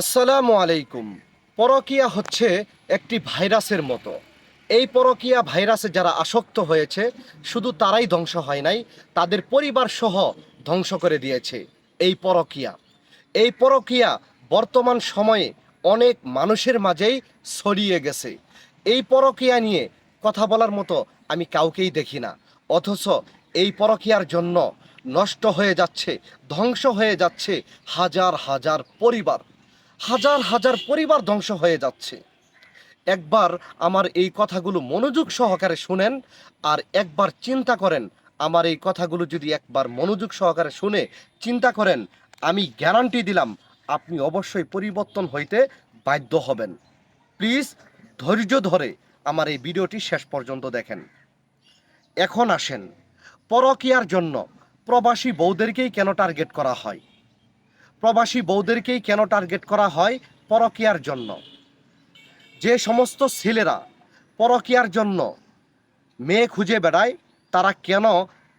আসসালামু আলাইকুম। পরকিয়া হচ্ছে একটি ভাইরাসের মতো। এই পরকিয়া ভাইরাসে যারা আসক্ত হয়েছে, শুধু তারাই ধ্বংস হয় নাই, তাদের পরিবার সহ ধ্বংস করে দিয়েছে এই পরকিয়া। এই পরকিয়া বর্তমান সময়ে অনেক মানুষের মাঝেই ছড়িয়ে গেছে। এই পরকিয়া নিয়ে কথা বলার মতো আমি কাউকেই দেখি না। অথচ এই পরকিয়ার জন্য নষ্ট হয়ে যাচ্ছে, ধ্বংস হয়ে যাচ্ছে হাজার হাজার পরিবার। হাজার হাজার পরিবার ধ্বংস হয়ে যাচ্ছে। একবার আমার এই কথাগুলো মনোযোগ সহকারে শুনেন আর একবার চিন্তা করেন, আমার এই কথাগুলো যদি একবার মনোযোগ সহকারে শুনে চিন্তা করেন, আমি গ্যারান্টি দিলাম আপনি অবশ্যই পরিবর্তন হইতে বাধ্য হবেন। প্লিজ ধৈর্য ধরে আমার এই ভিডিওটি শেষ পর্যন্ত দেখেন। এখন আসেন, পরকিয়ার জন্য প্রবাসী বৌদেরকেই কেন টার্গেট করা হয়? প্রবাসী বৌদেরকেই কেন টার্গেট করা হয় পরকিয়ার জন্য? যে সমস্ত ছেলেরা পরকিয়ার জন্য মেয়ে খুঁজে বেড়ায়, তারা কেন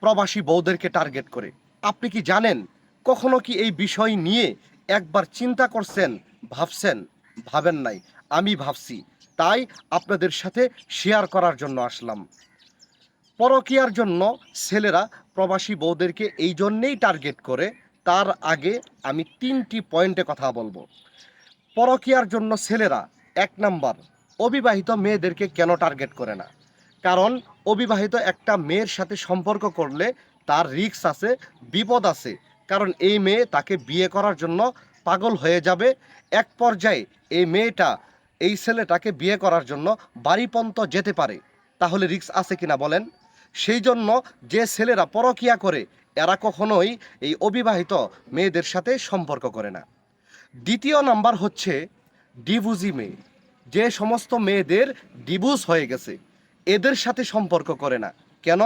প্রবাসী বৌদেরকে টার্গেট করে? আপনি কি জানেন? কখনো কি এই বিষয় নিয়ে একবার চিন্তা করছেন, ভাবছেন? ভাবেন নাই। আমি ভাবছি, তাই আপনাদের সাথে শেয়ার করার জন্য আসলাম। পরকিয়ার জন্য ছেলেরা প্রবাসী বৌদেরকে এই জন্যেই টার্গেট করে তার আগে আমি তিনটি পয়েন্টে কথা বলব। পরকিয়ার জন্য ছেলেরা, এক নাম্বার, অবিবাহিত মেয়েদেরকে কেন টার্গেট করে না? কারণ অবিবাহিত একটা মেয়ের সাথে সম্পর্ক করলে তার রিস্ক আছে, বিপদ আছে। কারণ এই মেয়ে তাকে বিয়ে করার জন্য পাগল হয়ে যাবে। এক পর্যায়ে এই মেয়েটা, এই ছেলেটাকে বিয়ে করার জন্য বাড়িপন্ত যেতে পারে। তাহলে রিস্ক আছে কিনা বলেন? সেই জন্য যে ছেলেরা পরকিয়া করে, এরা কখনোই এই অবিবাহিত মেয়েদের সাথে সম্পর্ক করে না। দ্বিতীয় নাম্বার হচ্ছে ডিভুজি মেয়ে। যে সমস্ত মেয়েদের ডিভোর্স হয়ে গেছে, এদের সাথে সম্পর্ক করে না। কেন?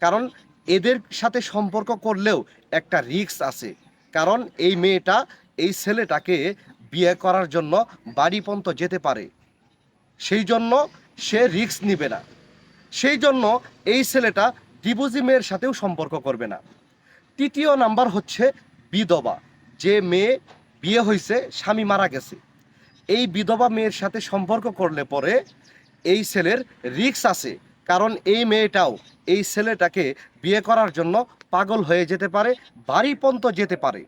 কারণ এদের সাথে সম্পর্ক করলেও একটা রিস্ক আছে। কারণ এই মেয়েটা, এই ছেলেটাকে বিয়ে করার জন্য বাড়ি পর্যন্ত যেতে পারে। সেই জন্য সে রিস্ক নিবে না। সেই জন্য এই ছেলেটা ডিভোর্সি মেয়ের সাথেও সম্পর্ক করবে না। তৃতীয় নাম্বার হচ্ছে বিধবা। যে মেয়ে বিয়ে হয়েছে, স্বামী মারা গেছে। এই বিধবা মেয়ের সাথে সম্পর্ক করলে পরে এই ছেলের রিক্স আছে। কারণ এই মেয়েটাও এই ছেলেটাকে বিয়ে করার জন্য পাগল হয়ে যেতে পারে বাড়ি পর্যন্ত যেতে পারে।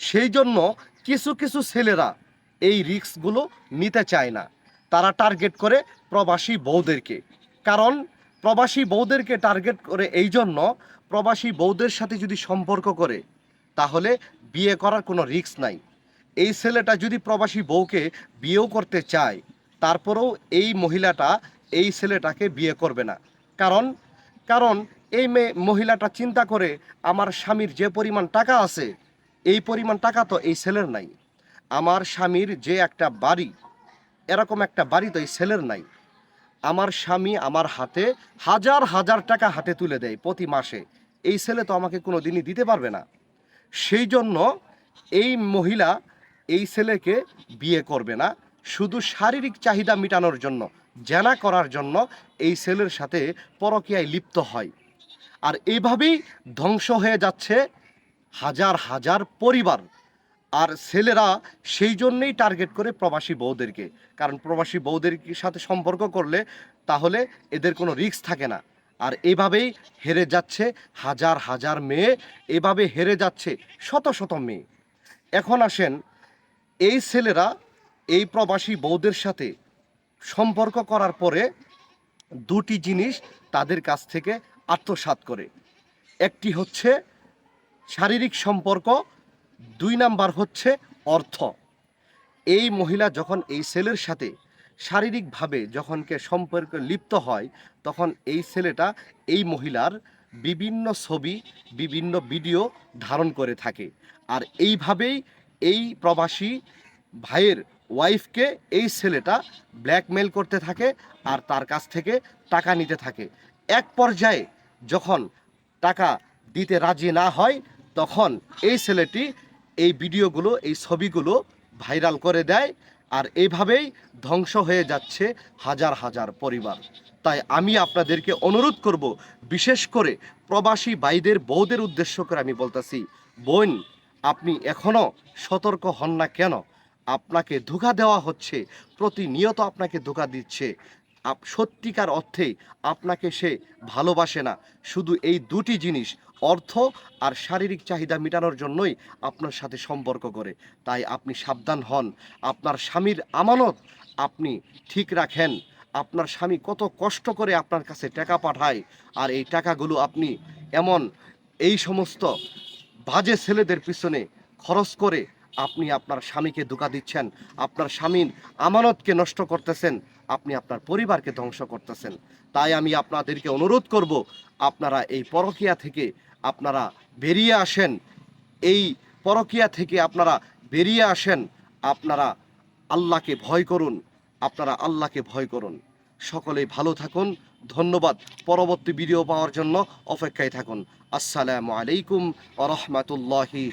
সেই জন্য কিছু কিছু ছেলেরা এই রিস্কগুলো নিতে চায় না। তারা টার্গেট করে প্রবাসী বউদেরকে। কারণ প্রবাসী বৌদেরকে টার্গেট করে এই জন্য প্রবাসী বউদের সাথে যদি সম্পর্ক করে, তাহলে বিয়ে করার কোনো রিস্ক নাই। এই ছেলেটা যদি প্রবাসী বউকে বিয়েও করতে চায়, তারপরেও এই মহিলাটা, এই ছেলেটাকে বিয়ে করবে না। কারণ কারণ এই মেয়ে, মহিলাটা চিন্তা করে, আমার স্বামীর যে পরিমাণ টাকা আছে, এই পরিমাণ টাকা তো এই ছেলের নাই। আমার স্বামীর যে একটা বাড়ি, এরকম একটা বাড়ি তো এই ছেলের নাই। আমার স্বামী আমার হাতে হাজার হাজার টাকা হাতে তুলে দেয় প্রতি মাসে। এই ছেলে তো আমাকে কোনো দিনই দিতে পারবে না। সেই জন্য এই মহিলা এই ছেলেকে বিয়ে করবে না। শুধু শারীরিক চাহিদা মেটানোর জন্য, জানা করার জন্য এই ছেলের সাথে পরকীয়ায় লিপ্ত হয়। আর এইভাবেই ধ্বংস হয়ে যাচ্ছে হাজার হাজার পরিবার। আর ছেলেরা সেই জন্যেই টার্গেট করে প্রবাসী বউদেরকে। কারণ প্রবাসী বউদের সাথে সম্পর্ক করলে তাহলে এদের কোনো রিস্ক থাকে না। আর এভাবেই হেরে যাচ্ছে হাজার হাজার মেয়ে, এভাবে হেরে যাচ্ছে শত শত মেয়ে। এখন আসেন, এই ছেলেরা এই প্রবাসী বউদের সাথে সম্পর্ক করার পরে দুটি জিনিস তাদের কাছ থেকে আত্মসাৎ করে। একটি হচ্ছে শারীরিক সম্পর্ক দুই নাম্বার হচ্ছে অর্থ। এই মহিলা যখন এই ছেলের সাথে শারীরিকভাবে যখনকে সম্পর্কে লিপ্ত হয়, তখন এই ছেলেটা এই মহিলার বিভিন্ন ছবি, বিভিন্ন ভিডিও ধারণ করে থাকে। আর এইভাবেই এই প্রবাসী ভাইয়ের ওয়াইফকে এই ছেলেটা ব্ল্যাকমেল করতে থাকে আর তার কাছ থেকে টাকা নিতে থাকে। এক পর্যায়ে যখন টাকা দিতে রাজি না হয়, তখন এই ছেলেটি এই ভিডিওগুলো, এই ছবিগুলো ভাইরাল করে দেয় আর এইভাবেই ধ্বংস হয়ে যাচ্ছে হাজার হাজার পরিবার। তাই আমি আপনাদেরকে অনুরোধ করব, বিশেষ করে প্রবাসী ভাইদের, বউদের উদ্দেশ্য করে আমি বলতেছি, বোন, আপনি এখনও সতর্ক হন না কেন? আপনাকে ধোকা দেওয়া হচ্ছে, প্রতিনিয়ত আপনাকে ধোকা দিচ্ছে। সত্যিকার অর্থে আপনাকে সে ভালোবাসে না। শুধু এই দুটি জিনিস অর্থ আর শারীরিক চাহিদা মেটানোর জন্যই আপনার সাথে সম্পর্ক করে তাই আপনি সাবধান হন। আপনার স্বামীর আমানত আপনি ঠিক রাখেন। আপনার স্বামী কত কষ্ট করে আপনার কাছে টাকা পাঠায় আর এই টাকাগুলো আপনি এমন এই সমস্ত বাজে ছেলেদের পিছনে খরচ করে আপনি আপনার স্বামীকে ধোকা দিচ্ছেন। আপনার স্বামীর আমানতকে নষ্ট করতেছেন। আপনি আপনার পরিবারকে ধ্বংস করতেছেন। তাই আমি আপনাদেরকে অনুরোধ করব, আপনারা এই পরকিয়া থেকে আপনারা বেরিয়ে আসেন। এই পরকিয়া থেকে আপনারা বেরিয়ে আসেন। আপনারা আল্লাহকে ভয় করুন। আপনারা আল্লাহকে ভয় করুন। সকলে ভালো থাকুন। ধন্যবাদ পরবর্তী ভিডিও পাওয়ার জন্য অপেক্ষায় থাকুন। আসসালামু আলাইকুম আ রহমতুল্লাহি